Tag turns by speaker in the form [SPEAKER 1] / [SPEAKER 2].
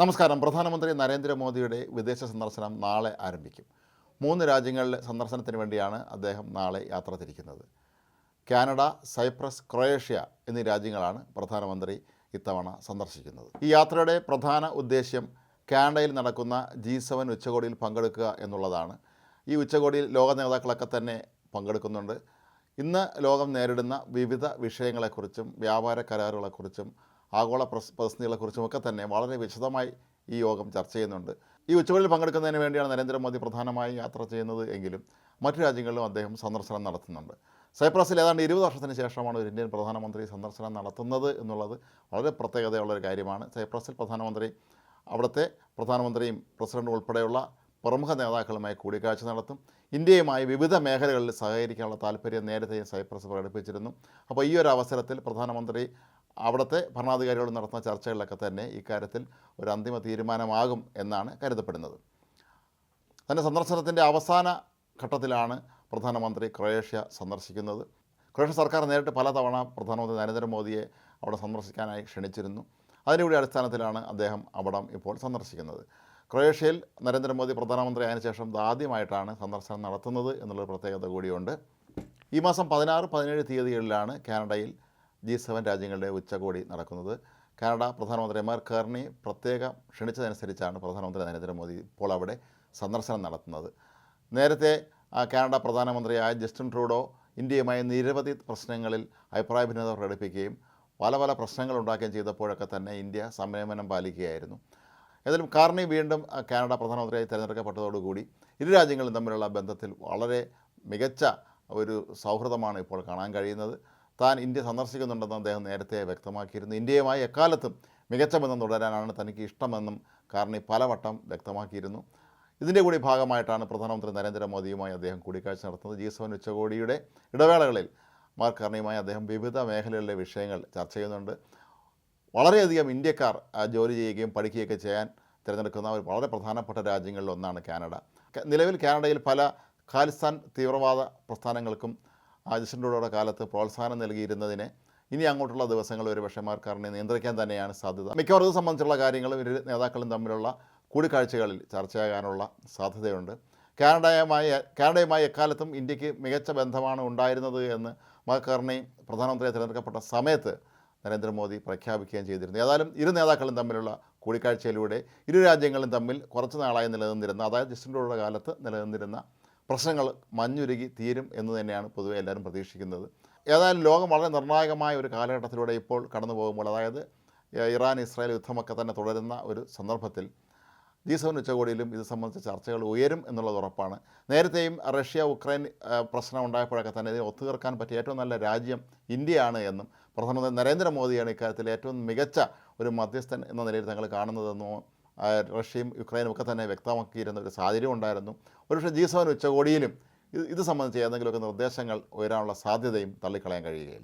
[SPEAKER 1] നമസ്കാരം. പ്രധാനമന്ത്രി നരേന്ദ്രമോദിയുടെ വിദേശ സന്ദർശനം നാളെ ആരംഭിക്കും. മൂന്ന് രാജ്യങ്ങളിലെ സന്ദർശനത്തിന് വേണ്ടിയാണ് അദ്ദേഹം നാളെ യാത്ര തിരിക്കുന്നത്. കാനഡ സൈപ്രസ് ക്രൊയേഷ്യ എന്നീ രാജ്യങ്ങളാണ് പ്രധാനമന്ത്രി ഇത്തവണ സന്ദർശിക്കുന്നത്. ഈ യാത്രയുടെ പ്രധാന ഉദ്ദേശ്യം കാനഡയിൽ നടക്കുന്ന ജി സെവൻ ഉച്ചകോടിയിൽ പങ്കെടുക്കുക എന്നുള്ളതാണ്. ഈ ഉച്ചകോടിയിൽ ലോക നേതാക്കളൊക്കെ തന്നെ പങ്കെടുക്കുന്നുണ്ട്. ഇന്ന് ലോകം നേരിടുന്ന വിവിധ വിഷയങ്ങളെക്കുറിച്ചും വ്യാപാര കരാറുകളെക്കുറിച്ചും ആഗോള പ്രസ് പ്രതിസന്ധികളെക്കുറിച്ചുമൊക്കെ തന്നെ വളരെ വിശദമായി ഈ യോഗം ചർച്ച ചെയ്യുന്നുണ്ട്. ഈ ഉച്ചകോടിയിൽ പങ്കെടുക്കുന്നതിന് വേണ്ടിയാണ് നരേന്ദ്രമോദി പ്രധാനമായും യാത്ര ചെയ്യുന്നത് എങ്കിലും മറ്റു രാജ്യങ്ങളിലും അദ്ദേഹം സന്ദർശനം നടത്തുന്നുണ്ട്. സൈപ്രസിൽ ഏതാണ്ട് ഇരുപത് വർഷത്തിന് ശേഷമാണ് ഒരു ഇന്ത്യൻ പ്രധാനമന്ത്രി സന്ദർശനം നടത്തുന്നത് എന്നുള്ളത് വളരെ പ്രത്യേകതയുള്ളൊരു കാര്യമാണ്. സൈപ്രസിൽ പ്രധാനമന്ത്രി അവിടുത്തെ പ്രധാനമന്ത്രിയും പ്രസിഡന്റും ഉൾപ്പെടെയുള്ള പ്രമുഖ നേതാക്കളുമായി കൂടിക്കാഴ്ച നടത്തും. ഇന്ത്യയുമായി വിവിധ മേഖലകളിൽ സഹകരിക്കാനുള്ള താല്പര്യം നേരത്തെ സൈപ്രസ് പ്രകടിപ്പിച്ചിരുന്നു. അപ്പോൾ ഈ ഒരു അവസരത്തിൽ പ്രധാനമന്ത്രി അവിടുത്തെ ഭരണാധികാരികളും നടത്തുന്ന ചർച്ചകളിലൊക്കെ തന്നെ ഇക്കാര്യത്തിൽ ഒരു അന്തിമ തീരുമാനമാകും എന്നാണ് കരുതപ്പെടുന്നത്. തന്റെ സന്ദർശനത്തിന്റെ അവസാന ഘട്ടത്തിലാണ് പ്രധാനമന്ത്രി ക്രൊയേഷ്യ സന്ദർശിക്കുന്നത്. ക്രൊയേഷ്യ സർക്കാർ നേരിട്ട് പലതവണ പ്രധാനമന്ത്രി നരേന്ദ്രമോദിയെ അവിടെ സന്ദർശിക്കാനായി ക്ഷണിച്ചിരുന്നു. അതിന്റെ കൂടി അടിസ്ഥാനത്തിലാണ് അദ്ദേഹം അവിടം ഇപ്പോൾ സന്ദർശിക്കുന്നത്. ക്രൊയേഷ്യയിൽ നരേന്ദ്രമോദി പ്രധാനമന്ത്രി ആയതിനു ശേഷം ആദ്യമായിട്ടാണ് സന്ദർശനം നടത്തുന്നത് എന്നുള്ളൊരു പ്രത്യേകത കൂടിയുണ്ട്. ഈ മാസം പതിനാറ് പതിനേഴ് തീയതികളിലാണ് കാനഡയിൽ ജി സെവൻ രാജ്യങ്ങളുടെ ഉച്ചകോടി നടക്കുന്നത്. കാനഡ പ്രധാനമന്ത്രി മാർ കർണി പ്രത്യേകം ക്ഷണിച്ചതനുസരിച്ചാണ് പ്രധാനമന്ത്രി നരേന്ദ്രമോദി ഇപ്പോൾ അവിടെ സന്ദർശനം നടത്തുന്നത്. നേരത്തെ കാനഡ പ്രധാനമന്ത്രിയായ ജസ്റ്റിൻ ട്രൂഡോ ഇന്ത്യയുമായി നിരവധി പ്രശ്നങ്ങളിൽ അഭിപ്രായ ഭിന്നത പ്രകടിപ്പിക്കുകയും പല പല പ്രശ്നങ്ങൾ ഉണ്ടാക്കുകയും ചെയ്തപ്പോഴൊക്കെ തന്നെ ഇന്ത്യ സംയമനം പാലിക്കുകയായിരുന്നു. ഏതായാലും കാർണി വീണ്ടും കാനഡ പ്രധാനമന്ത്രിയായി തിരഞ്ഞെടുക്കപ്പെട്ടതോടുകൂടി ഇരു രാജ്യങ്ങളും തമ്മിലുള്ള ബന്ധത്തിൽ വളരെ മികച്ച ഒരു സൗഹൃദമാണ് ഇപ്പോൾ കാണാൻ കഴിയുന്നത്. താൻ ഇന്ത്യ സന്ദർശിക്കുന്നുണ്ടെന്ന് അദ്ദേഹം നേരത്തെ വ്യക്തമാക്കിയിരുന്നു. ഇന്ത്യയുമായി എക്കാലത്തും മികച്ച ബന്ധം തുടരാനാണ് തനിക്ക് ഇഷ്ടമെന്നും കാർണി പലവട്ടം വ്യക്തമാക്കിയിരുന്നു. ഇതിന്റെ കൂടി ഭാഗമായിട്ടാണ് പ്രധാനമന്ത്രി നരേന്ദ്രമോദിയുമായി അദ്ദേഹം കൂടിക്കാഴ്ച നടത്തുന്നത്. ജി സെവൻ ഉച്ചകോടിയുടെ ഇടവേളകളിൽ മാർക്ക് കാർണിയുമായി അദ്ദേഹം വിവിധ മേഖലകളിലെ വിഷയങ്ങൾ ചർച്ച ചെയ്യുന്നുണ്ട്. വളരെയധികം ഇന്ത്യക്കാർ ജോലി ചെയ്യുകയും പഠിക്കുകയൊക്കെ ചെയ്യാൻ തിരഞ്ഞെടുക്കുന്ന ഒരു വളരെ പ്രധാനപ്പെട്ട രാജ്യങ്ങളിൽ ഒന്നാണ് കാനഡ. നിലവിൽ കാനഡയിൽ പല ഖാലിസ്ഥാൻ തീവ്രവാദ പ്രസ്ഥാനങ്ങൾക്കും ട്രൂഡോയുടെ കാലത്ത് പ്രോത്സാഹനം നൽകിയിരുന്നതിനെ ഇനി അങ്ങോട്ടുള്ള ദിവസങ്ങൾ ഒരു പക്ഷേമാർക്കാരനെ നിയന്ത്രിക്കാൻ തന്നെയാണ് സാധ്യത. മിക്കവാറും സംബന്ധിച്ചുള്ള കാര്യങ്ങളും ഇരു നേതാക്കളും തമ്മിലുള്ള കൂടിക്കാഴ്ചകളിൽ ചർച്ചയാകാനുള്ള സാധ്യതയുണ്ട്. കാനഡയുമായി കാനഡയുമായി എക്കാലത്തും ഇന്ത്യയ്ക്ക് മികച്ച ബന്ധമാണ് ഉണ്ടായിരുന്നത് എന്ന് മക്കാർണി പ്രധാനമന്ത്രിയെ തിരഞ്ഞെടുക്കപ്പെട്ട സമയത്ത് നരേന്ദ്രമോദി പ്രഖ്യാപിക്കുകയും ചെയ്തിരുന്നു. ഏതായാലും ഇരു നേതാക്കളും തമ്മിലുള്ള കൂടിക്കാഴ്ചയിലൂടെ ഇരു രാജ്യങ്ങളും തമ്മിൽ കുറച്ച് നാളായി നിലനിന്നിരുന്ന അതായത് ജസ്റ്റിന്റെ കാലത്ത് നിലനിന്നിരുന്ന പ്രശ്നങ്ങൾ മഞ്ഞുരുകി തീരും എന്ന് തന്നെയാണ് പൊതുവെ എല്ലാവരും പ്രതീക്ഷിക്കുന്നത്. ഏതായാലും ലോകം വളരെ നിർണായകമായ ഒരു കാലഘട്ടത്തിലൂടെ ഇപ്പോൾ കടന്നു പോകുമ്പോൾ അതായത് ഇറാൻ ഇസ്രായേൽ യുദ്ധമൊക്കെ തന്നെ തുടരുന്ന ഒരു സന്ദർഭത്തിൽ ജി സെവൻ ഉച്ചകോടിയിലും ഇത് സംബന്ധിച്ച ചർച്ചകൾ ഉയരും എന്നുള്ളത് ഉറപ്പാണ്. നേരത്തെയും റഷ്യ ഉക്രൈൻ പ്രശ്നം ഉണ്ടായപ്പോഴൊക്കെ തന്നെ ഇതിനെ ഒത്തുതീർക്കാൻ പറ്റിയ ഏറ്റവും നല്ല രാജ്യം ഇന്ത്യയാണ് എന്നും പ്രധാനമന്ത്രി നരേന്ദ്രമോദിയാണ് ഇക്കാര്യത്തിൽ ഏറ്റവും മികച്ച ഒരു മധ്യസ്ഥൻ എന്ന നിലയിൽ തങ്ങൾ കാണുന്നതെന്നും റഷ്യയും യുക്രൈനും ഒക്കെ തന്നെ വ്യക്തമാക്കിയിരുന്ന ഒരു സാഹചര്യം ഉണ്ടായിരുന്നു. ഒരുപക്ഷെ ജി സെവൻ ഉച്ചകോടിയിലും ഇത് സംബന്ധിച്ച് ഏതെങ്കിലുമൊക്കെ നിർദ്ദേശങ്ങൾ ഉയരാനുള്ള സാധ്യതയും തള്ളിക്കളയാൻ കഴിയുകയില്ല.